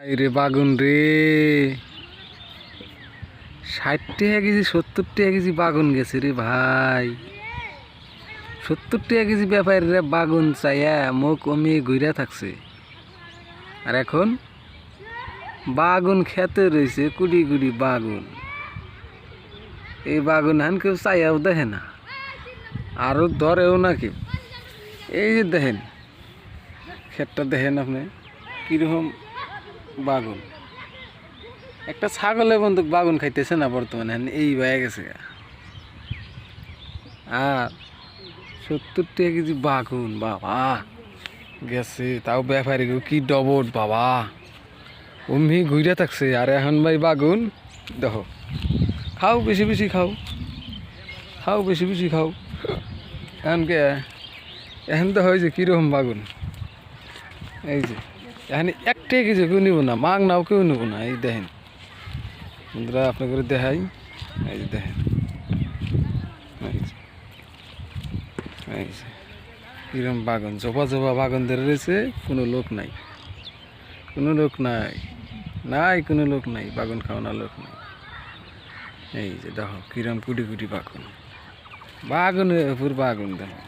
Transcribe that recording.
রে বাগুন রে। ষাট টাকা কেজি, সত্তর টাকা কেজি বাগুন গেছে রে ভাই। সত্তর টাকা কেজি ব্যাপারীরা বাগুন চাইয়া মুখ কমিয়ে ঘুরে থাকছে। আর এখন বাগুন খেতে রয়েছে কুড়ি কুড়ি বাগুন। এই বাগুন হান কেউ চাইয়াও দেখে না। আরও ধরেও নাকি এই যে দেখেন, ক্ষেতটা দেখেন আপনি, কীরকম বাগুন। একটা ছাগলে বন্ধু বাগুন খাইতেছে না বর্তমানে এই বয়ে গেছে। আর সত্তর টাকা কেজি বাগুন, বাবা। গেছে, তাও ব্যাপারী কি ডবট বাবা। অমনি ঘুরে থাকছে, আর এখন ভাই বাগুন, দেখো, খাও, বেশি বেশি খাও। খাও, বেশি বেশি খাও। এখন কে, এখন তো হয়েছে কীরকম বাগুন। এই যে। এখানে একটাই কিছু, কেউ নিব না, মাগ নাও কেউ নেব না, এই দেখেন। বন্ধুরা আপনাকে দেখাই, এই যে দেখেন। কিরম বাগান জবা জবা বাগান ধরে রয়েছে, কোনো লোক নাই। কোনো লোক নাই নাই কোনো লোক নাই, বাগান খাওয়ানোর লোক নাই। এই যে দেখো, কিরম কুটি কুটি বাগুন। বাগুনের উপর বাগান দেখো।